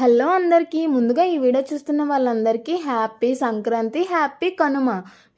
Hello అందరికీ ముందుగా ఈ వీడియో చూస్తున్న వాళ్ళందరికీ హ్యాపీ సంక్రాంతి హ్యాపీ కనుమ.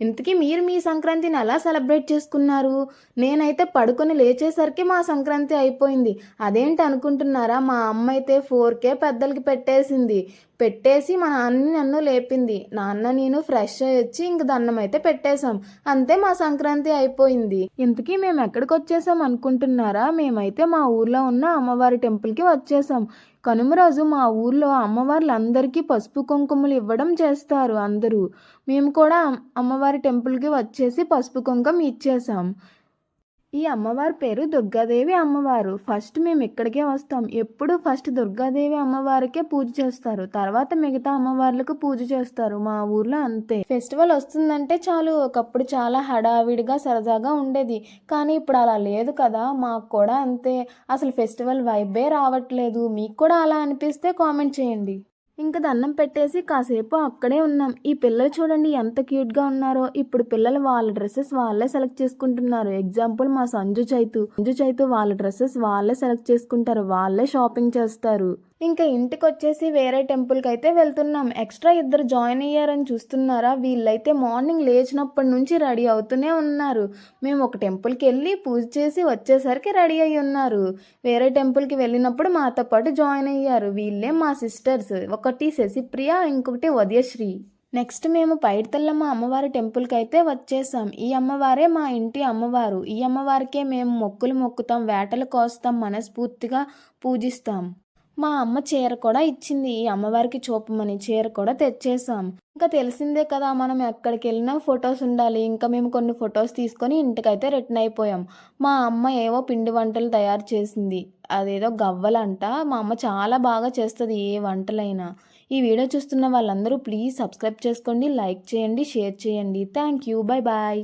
ఇంతకీ మీరు మీ సంక్రాంతిని ఎలా సెలబ్రేట్ చేసుకున్నారు? నేనైతే పడుకొని లేచేసరికి మా సంక్రాంతి అయిపోయింది. అదేంటి అనుకుంటున్నారా? మా అమ్మ అయితే ఫోర్ కే పెద్దలకి పెట్టేసింది. పెట్టేసి మా నాన్న నన్ను లేపింది. నాన్న నేను ఫ్రెష్ అయ్యి వచ్చి ఇంక దన్నం అయితే పెట్టేశాం. అంతే మా సంక్రాంతి అయిపోయింది. ఇంతకీ మేము ఎక్కడికి వచ్చేసాం అనుకుంటున్నారా? మేమైతే మా ఊర్లో ఉన్న అమ్మవారి టెంపుల్కి వచ్చేసాం కనుమ రోజు మా ఊర్లో అమ్మవార్లందరికీ పసుపు కుంకుమలు ఇవ్వడం చేస్తారు అందరూ. మేము కూడా అమ్మవారి టెంపుల్కి వచ్చేసి పసుపు కుంకుమ ఇచ్చేసాం ఈ అమ్మవారి పేరు దుర్గాదేవి అమ్మవారు. ఫస్ట్ మేము ఇక్కడికే వస్తాం. ఎప్పుడు ఫస్ట్ దుర్గాదేవి అమ్మవారికే పూజ చేస్తారు. తర్వాత మిగతా అమ్మవార్లకు పూజ చేస్తారు. మా ఊర్లో అంతే. ఫెస్టివల్ వస్తుందంటే చాలు. ఒకప్పుడు చాలా హడావిడిగా సరదాగా ఉండేది. కానీ ఇప్పుడు అలా లేదు కదా. మాకు కూడా అంతే. అసలు ఫెస్టివల్ వైబే రావట్లేదు. మీకు కూడా అలా అనిపిస్తే కామెంట్ చేయండి. ఇంకా దండం పెట్టేసి కాసేపు అక్కడే ఉన్నాం. ఈ పిల్లలు చూడండి ఎంత క్యూట్గా ఉన్నారో. ఇప్పుడు పిల్లలు వాళ్ళ డ్రెస్సెస్ వాళ్ళే సెలెక్ట్ చేసుకుంటున్నారు. ఎగ్జాంపుల్ మా సంజు చైతు. సంజు చైతు వాళ్ళ డ్రెస్సెస్ వాళ్ళే సెలెక్ట్ చేసుకుంటారు. వాళ్ళే షాపింగ్ చేస్తారు. ఇంకా ఇంటికి వచ్చేసి వేరే టెంపుల్కి అయితే వెళ్తున్నాం. ఎక్స్ట్రా ఇద్దరు జాయిన్ అయ్యారని చూస్తున్నారా? వీళ్ళైతే మార్నింగ్ లేచినప్పటి నుంచి రెడీ అవుతూనే ఉన్నారు. మేము ఒక టెంపుల్కి వెళ్ళి పూజ చేసి వచ్చేసరికి రెడీ అయి ఉన్నారు. వేరే టెంపుల్కి వెళ్ళినప్పుడు మాతో పాటు జాయిన్ అయ్యారు. వీళ్ళే మా సిస్టర్స్. ఒకటి శశిప్రియ ఇంకొకటి ఉదయశ్రీ. నెక్స్ట్ మేము పైడితల్లమ్మ అమ్మవారి టెంపుల్కి అయితే వచ్చేసాం. ఈ అమ్మవారే మా ఇంటి అమ్మవారు. ఈ అమ్మవారికే మేము మొక్కులు మొక్కుతాం వేటలు కోస్తాం మనస్ఫూర్తిగా పూజిస్తాం. మా అమ్మ చీర కూడా ఇచ్చింది. ఈ అమ్మవారికి చూపమని చీర కూడా తెచ్చేసాం ఇంకా తెలిసిందే కదా మనం ఎక్కడికి వెళ్ళినా ఫొటోస్ ఉండాలి. ఇంకా మేము కొన్ని ఫొటోస్ తీసుకొని ఇంటికైతే రిటర్న్ అయిపోయాం. మా అమ్మ ఏవో పిండి వంటలు తయారు చేసింది. అదేదో గవ్వలంట. మా అమ్మ చాలా బాగా చేస్తుంది ఏ వంటలైనా. ఈ వీడియో చూస్తున్న వాళ్ళందరూ ప్లీజ్ సబ్స్క్రైబ్ చేసుకోండి లైక్ చేయండి షేర్ చేయండి. Thank you. Bye bye.